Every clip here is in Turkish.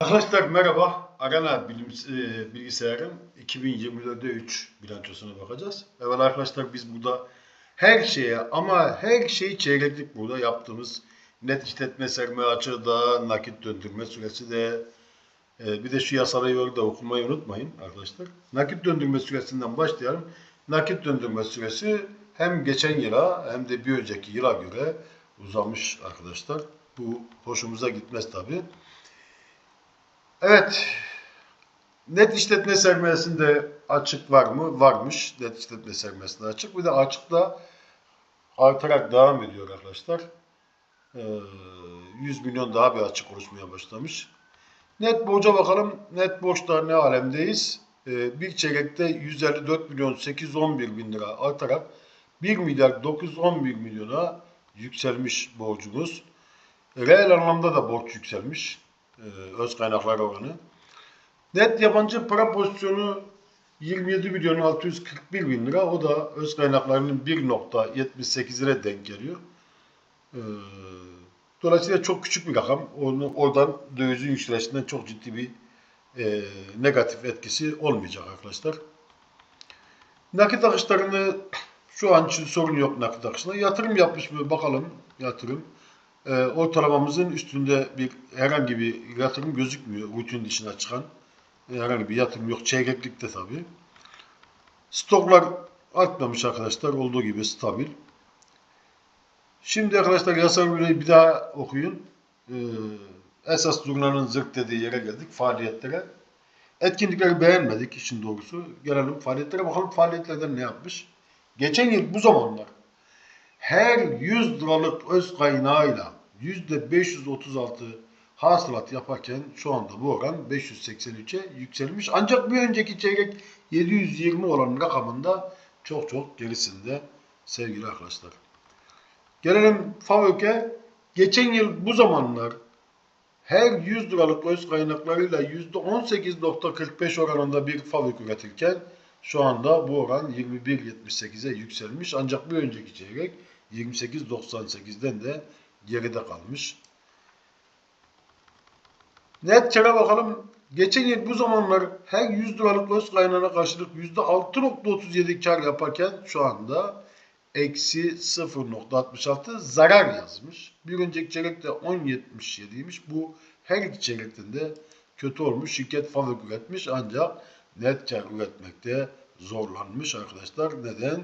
Arkadaşlar merhaba. Arena bilim, e, bilgisayarın 2024'de 3 bilançosuna bakacağız. Evet arkadaşlar biz burada her şeye ama her şeyi çeyreklik burada yaptığımız net işletme sermaye açığı da nakit döndürme süresi de e, bir de şu yasal da okumayı unutmayın arkadaşlar. Nakit döndürme süresinden başlayalım. Nakit döndürme süresi hem geçen yıla hem de bir önceki yıla göre uzamış arkadaşlar. Bu hoşumuza gitmez tabii. Evet. Net işletme sermayesinde açık var mı? Varmış. Net işletme sermayesinde açık. Bir de açıkta artarak devam ediyor arkadaşlar. Ee, 100 milyon daha bir açık oluşmaya başlamış. Net borca bakalım. Net borçta ne alemdeyiz? Ee, bir çeyrekte 154 milyon 811 bin lira artarak 1 milyar 911 milyona yükselmiş borcumuz. Reel anlamda da borç yükselmiş. Ee, öz kaynaklar oranı. Net yabancı para pozisyonu 27 milyon 641 bin lira. O da öz kaynaklarının 1.78'ine denk geliyor. Ee, dolayısıyla çok küçük bir rakam. Onu, oradan dövizin yükselişinden çok ciddi bir e, negatif etkisi olmayacak arkadaşlar. Nakit akışlarını şu an için sorun yok nakit akışında. Yatırım yapmış mı bakalım yatırım. E, ortalamamızın üstünde bir herhangi bir yatırım gözükmüyor. Rutin dışına çıkan herhangi bir yatırım yok. Çeyreklikte tabii. Stoklar artmamış arkadaşlar. Olduğu gibi stabil. Şimdi arkadaşlar yasal bir daha okuyun. E, esas zurnanın zırt dediği yere geldik. Faaliyetlere. Etkinlikleri beğenmedik işin doğrusu. Gelelim faaliyetlere bakalım faaliyetlerden ne yapmış. Geçen yıl bu zamanlar her 100 liralık öz kaynağıyla %536 hasılat yaparken şu anda bu oran 583'e yükselmiş. Ancak bir önceki çeyrek 720 olan rakamında çok çok gerisinde sevgili arkadaşlar. Gelelim FAVÖK'e. Geçen yıl bu zamanlar her 100 liralık öz kaynaklarıyla %18.45 oranında bir FAVÖK üretirken şu anda bu oran 21.78'e yükselmiş. Ancak bir önceki çeyrek 28.98'den de geride kalmış. Net kere bakalım. Geçen yıl bu zamanlar her 100 liralık öz kaynağına karşılık %6.37 kar yaparken şu anda eksi 0.66 zarar yazmış. Bir önceki çeyrekte 10.77'ymiş. Bu her iki çeyrekten de kötü olmuş. Şirket fabrik üretmiş ancak net kar üretmekte zorlanmış arkadaşlar. Neden?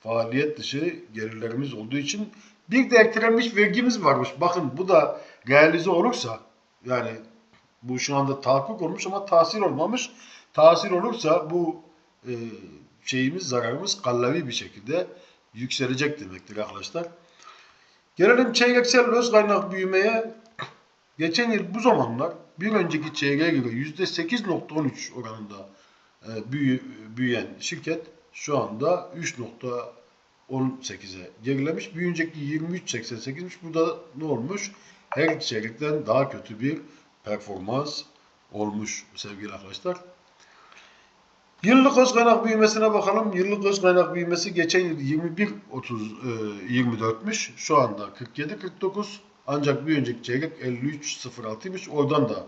Faaliyet dışı gelirlerimiz olduğu için bir de eklenmiş vergimiz varmış. Bakın bu da realize olursa yani bu şu anda tahakkuk olmuş ama tahsil olmamış. Tahsil olursa bu e, şeyimiz, zararımız kallavi bir şekilde yükselecek demektir arkadaşlar. Gelelim çeyreksel öz kaynak büyümeye. Geçen yıl bu zamanlar bir önceki çeyreğe göre %8.13 oranında e, büyü, büyüyen şirket şu anda 3.18'e gerilemiş. Bir önceki 23.88'miş. Burada ne olmuş? Her çeyrekten daha kötü bir performans olmuş sevgili arkadaşlar. Yıllık öz kaynak büyümesine bakalım. Yıllık öz kaynak büyümesi geçen yıl 21 30 e, 24'müş. Şu anda 47 49. Ancak bir önceki çeyrek 53 06'ymış. Oradan da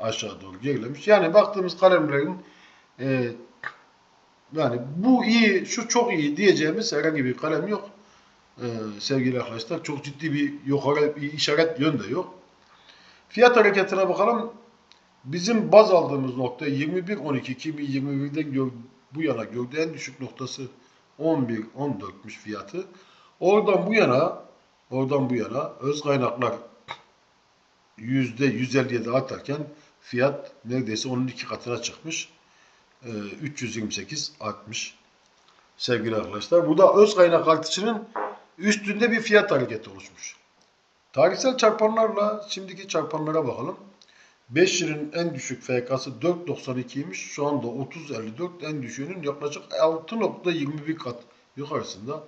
aşağı doğru gerilemiş. Yani baktığımız kalemlerin e, yani bu iyi, şu çok iyi diyeceğimiz herhangi bir kalem yok. E, sevgili arkadaşlar çok ciddi bir yukarı bir işaret yön de yok. Fiyat hareketine bakalım. Bizim baz aldığımız nokta 21.12.2021'den gör, bu yana gördüğü en düşük noktası 11.14'müş fiyatı. Oradan bu yana oradan bu yana öz kaynaklar %157 artarken fiyat neredeyse onun iki katına çıkmış. Ee, 328 artmış. Sevgili arkadaşlar. Burada öz kaynak artışının üstünde bir fiyat hareketi oluşmuş. Tarihsel çarpanlarla şimdiki çarpanlara bakalım. 5 yılın en düşük FK'sı 4.92'ymiş. Şu anda 30.54 en düşüğünün yaklaşık 6.21 kat yukarısında.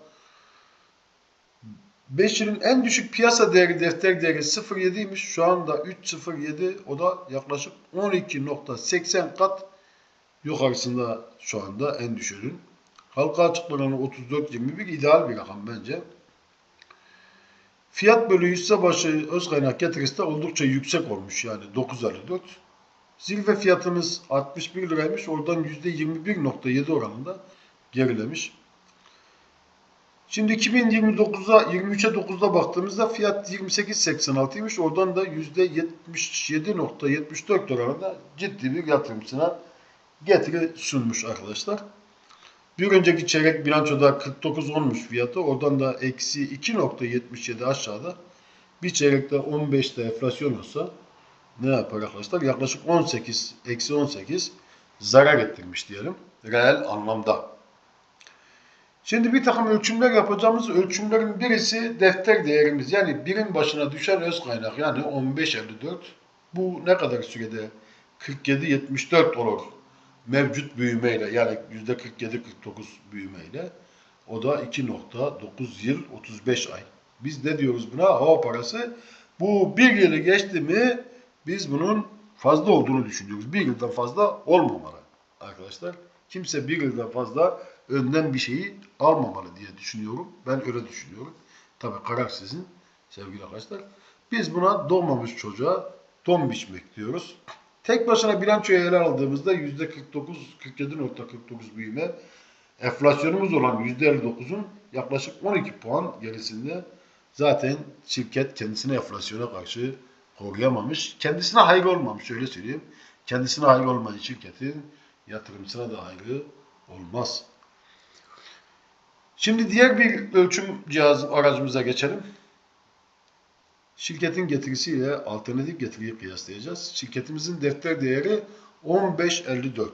5 yılın en düşük piyasa değeri defter değeri 0.7'ymiş. Şu anda 3.07 o da yaklaşık 12.80 kat yukarısında şu anda en düşüğünün. Halka açık oranı 34.21 ideal bir rakam bence. Fiyat bölü hisse başı öz kaynak getirisi de oldukça yüksek olmuş yani 9.54. Zirve fiyatımız 61 liraymış. Oradan %21.7 oranında gerilemiş. Şimdi 2029'a 23'e 9'da baktığımızda fiyat 28.86'ymış. Oradan da %77.74 oranında ciddi bir yatırımcısına getiri sunmuş arkadaşlar. Bir önceki çeyrek bilançoda 49.10'muş fiyatı. Oradan da eksi 2.77 aşağıda. Bir çeyrekte 15'te enflasyon olsa ne yapar arkadaşlar? Yaklaşık 18, eksi 18 zarar ettirmiş diyelim. Reel anlamda. Şimdi bir takım ölçümler yapacağımız ölçümlerin birisi defter değerimiz. Yani birim başına düşen öz kaynak yani 15.54. Bu ne kadar sürede? 47.74 olur. Mevcut büyümeyle yani %47-49 büyümeyle. O da 2.9 yıl 35 ay. Biz ne diyoruz buna? Hava parası. Bu bir yılı geçti mi biz bunun fazla olduğunu düşünüyoruz. Bir yıldan fazla olmamalı arkadaşlar. Kimse bir yıldan fazla önden bir şeyi almamalı diye düşünüyorum. Ben öyle düşünüyorum. Tabii karar sizin sevgili arkadaşlar. Biz buna doğmamış çocuğa don biçmek diyoruz. Tek başına bilançoya ele aldığımızda %49, 47.49 büyüme, enflasyonumuz olan %59'un yaklaşık 12 puan gerisinde zaten şirket kendisini enflasyona karşı koruyamamış. Kendisine hayır olmamış öyle söyleyeyim. Kendisine hayır olmayan şirketin yatırımcısına da hayrı olmaz. Şimdi diğer bir ölçüm cihaz aracımıza geçelim. Şirketin getirisiyle alternatif getiriyi kıyaslayacağız. Şirketimizin defter değeri 15.54.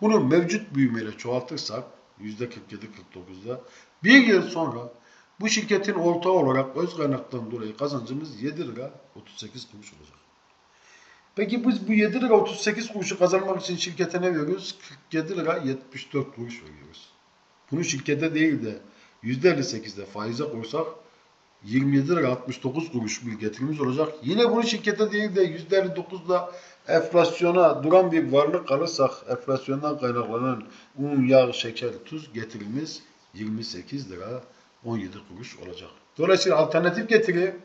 Bunu mevcut büyümeyle çoğaltırsak %47-49'da bir yıl sonra bu şirketin ortağı olarak öz kaynaktan dolayı kazancımız 7 lira 38 kuruş olacak. Peki biz bu 7 lira 38 kuruşu kazanmak için şirkete ne veriyoruz? 47 lira 74 kuruş veriyoruz. Bunu şirkete değil de %58'de faize koysak 27 lira 69 kuruş bir getirimiz olacak. Yine bunu şirkete değil de %59'da enflasyona duran bir varlık alırsak enflasyondan kaynaklanan un, yağ, şeker, tuz getirimiz 28 lira 17 kuruş olacak. Dolayısıyla alternatif getiri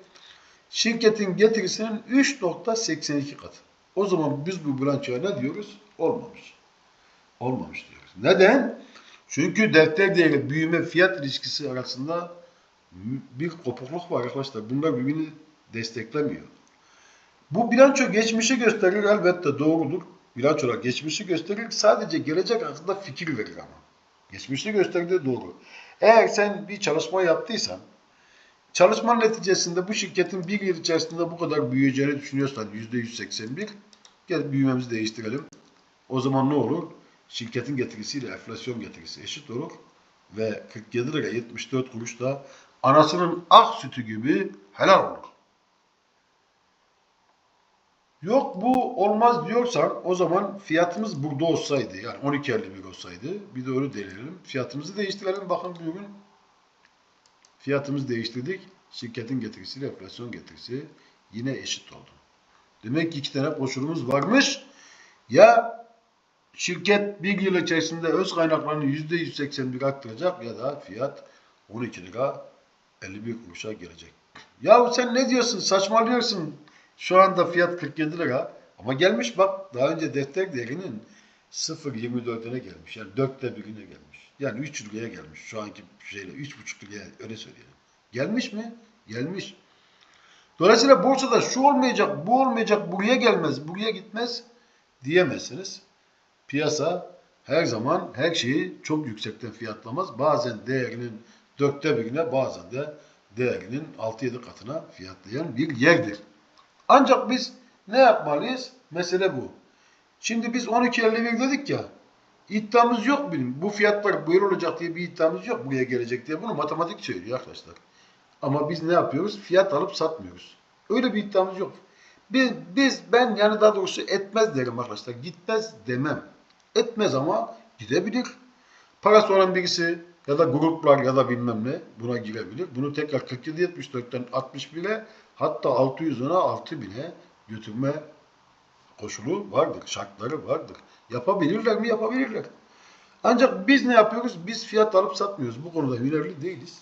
şirketin getirisinin 3.82 katı. O zaman biz bu bilançoya ne diyoruz? Olmamış. Olmamış diyoruz. Neden? Çünkü defter değeri büyüme fiyat ilişkisi arasında bir kopukluk var arkadaşlar. Bunlar birbirini desteklemiyor. Bu bilanço geçmişi gösterir elbette doğrudur. Bilançolar geçmişi gösterir. Sadece gelecek hakkında fikir verir ama. Geçmişi gösterdiği doğru. Eğer sen bir çalışma yaptıysan çalışmanın neticesinde bu şirketin bir yıl içerisinde bu kadar büyüyeceğini düşünüyorsan %181 gel büyümemizi değiştirelim. O zaman ne olur? Şirketin getirisiyle enflasyon getirisi eşit olur ve 47 lira 74 kuruş da anasının ak sütü gibi helal olur. Yok bu olmaz diyorsan o zaman fiyatımız burada olsaydı yani 12.51 olsaydı bir de öyle deneyelim. Fiyatımızı değiştirelim bakın bugün fiyatımızı değiştirdik. Şirketin getirisiyle enflasyon getirisi yine eşit oldu. Demek ki iki tane koşulumuz varmış. Ya şirket bir yıl içerisinde öz kaynaklarını %181 arttıracak ya da fiyat 12 lira 51 kuruşa gelecek. Yahu sen ne diyorsun? Saçmalıyorsun. Şu anda fiyat 47 lira. Ama gelmiş bak daha önce defter değerinin 0.24'üne gelmiş. Yani dörtte birine gelmiş. Yani 3 liraya gelmiş. Şu anki şeyle 3.5 liraya öyle söyleyelim. Gelmiş mi? Gelmiş. Dolayısıyla borsada şu olmayacak, bu olmayacak, buraya gelmez, buraya gitmez diyemezsiniz. Piyasa her zaman her şeyi çok yüksekten fiyatlamaz. Bazen değerinin dörtte birine bazen de değerinin 6-7 katına fiyatlayan bir yerdir. Ancak biz ne yapmalıyız? Mesele bu. Şimdi biz 12.51 dedik ya. İddiamız yok bizim. Bu fiyatlar böyle olacak diye bir iddiamız yok. Buraya gelecek diye. Bunu matematik söylüyor arkadaşlar. Ama biz ne yapıyoruz? Fiyat alıp satmıyoruz. Öyle bir iddiamız yok. Biz, biz ben yani daha doğrusu etmez derim arkadaşlar. Gitmez demem. Etmez ama gidebilir. Parası olan birisi ya da gruplar ya da bilmem ne buna girebilir. Bunu tekrar 47-74'ten 61'e hatta 610'a 6000'e götürme koşulu vardır, şartları vardır. Yapabilirler mi? Yapabilirler. Ancak biz ne yapıyoruz? Biz fiyat alıp satmıyoruz. Bu konuda hünerli değiliz.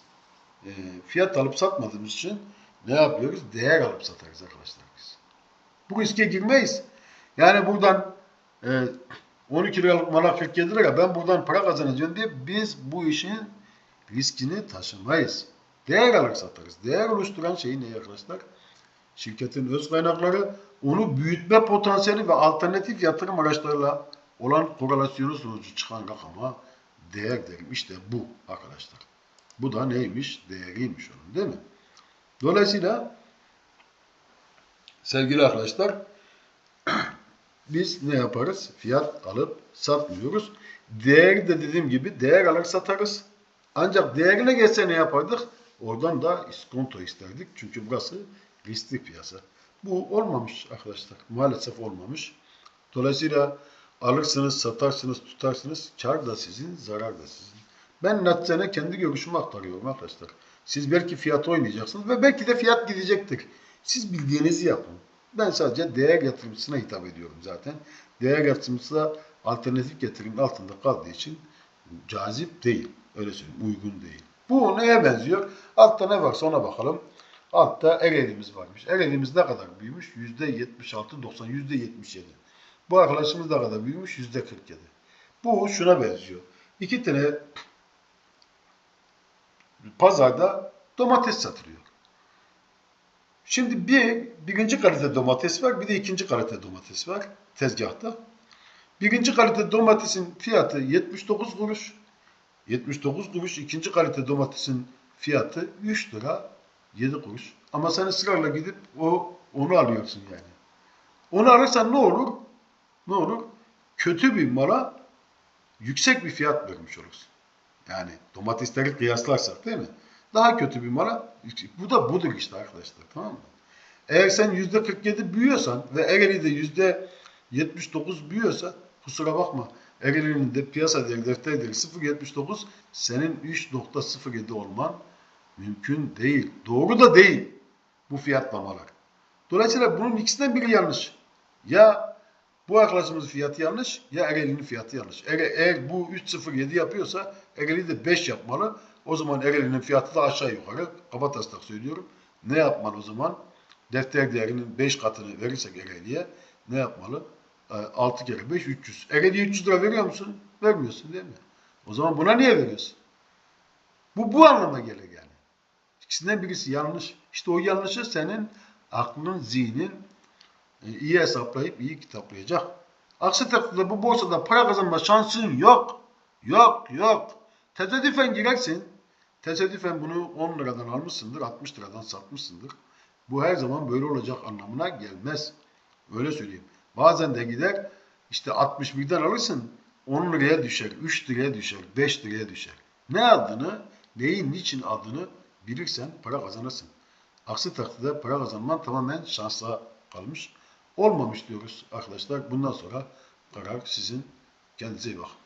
E, fiyat alıp satmadığımız için ne yapıyoruz? Değer alıp satarız arkadaşlar biz. Bu riske girmeyiz. Yani buradan e, 12 liralık mala 47 lira ben buradan para kazanacağım diye biz bu işin riskini taşımayız. Değer alır satarız. Değer oluşturan şey ne arkadaşlar? Şirketin öz kaynakları, onu büyütme potansiyeli ve alternatif yatırım araçlarıyla olan korelasyonu sonucu çıkan rakama değer derim. İşte bu arkadaşlar. Bu da neymiş? Değeriymiş onun değil mi? Dolayısıyla sevgili arkadaşlar biz ne yaparız? Fiyat alıp satmıyoruz. Değeri de dediğim gibi değer alır satarız. Ancak değerine geçse ne yapardık? Oradan da iskonto isterdik. Çünkü burası riskli piyasa. Bu olmamış arkadaşlar. Maalesef olmamış. Dolayısıyla alırsınız, satarsınız, tutarsınız. Kar da sizin, zarar da sizin. Ben naçizane kendi görüşümü aktarıyorum arkadaşlar. Siz belki fiyat oynayacaksınız ve belki de fiyat gidecektir. Siz bildiğinizi yapın. Ben sadece değer yatırımcısına hitap ediyorum zaten. Değer yatırımcısı da alternatif getirimin altında kaldığı için cazip değil. Öyle söyleyeyim, uygun değil. Bu neye benziyor? Altta ne varsa ona bakalım. Altta Ereğli'miz varmış. Ereğli'miz ne kadar büyümüş? %76, 90, %77. Bu arkadaşımız ne kadar büyümüş? %47. Bu şuna benziyor. İki tane pazarda domates satılıyor. Şimdi bir birinci kalite domates var, bir de ikinci kalite domates var tezgahta. Birinci kalite domatesin fiyatı 79 kuruş. 79 kuruş. ikinci kalite domatesin fiyatı 3 lira 7 kuruş. Ama sen ısrarla gidip o onu alıyorsun yani. Onu alırsan ne olur? Ne olur? Kötü bir mala yüksek bir fiyat vermiş olursun. Yani domatesleri kıyaslarsak değil mi? Daha kötü bir mala bu da budur işte arkadaşlar tamam mı? Eğer sen %47 büyüyorsan ve Ereğli de %79 büyüyorsa kusura bakma Ereğli'nin de piyasa değeri defter değeri 0.79 senin 3.07 olman mümkün değil. Doğru da değil bu fiyatlamalar. Dolayısıyla bunun ikisinden biri yanlış. Ya bu arkadaşımızın fiyatı yanlış ya Ereğli'nin fiyatı yanlış. Eğer, eğer bu 3.07 yapıyorsa Ereğli de 5 yapmalı. O zaman Ereğli'nin fiyatı da aşağı yukarı. Kaba taslak söylüyorum. Ne yapmalı o zaman? Defter değerinin 5 katını verirsek Ereğli'ye ne yapmalı? 6 kere 5 300. Ereğli'ye 300 lira veriyor musun? Vermiyorsun değil mi? O zaman buna niye veriyorsun? Bu bu anlama gelir yani. İkisinden birisi yanlış. İşte o yanlışı senin aklın, zihnin e, iyi hesaplayıp iyi kitaplayacak. Aksi takdirde bu borsada para kazanma şansın yok. Yok, yok. Tesadüfen girersin. Tesadüfen bunu 10 liradan almışsındır, 60 liradan satmışsındır. Bu her zaman böyle olacak anlamına gelmez. Öyle söyleyeyim. Bazen de gider işte 61'den alırsın 10 liraya düşer, 3 liraya düşer, 5 liraya düşer. Ne adını, neyin niçin adını bilirsen para kazanırsın. Aksi takdirde para kazanman tamamen şansla kalmış. Olmamış diyoruz arkadaşlar. Bundan sonra karar sizin. Kendinize iyi bakın.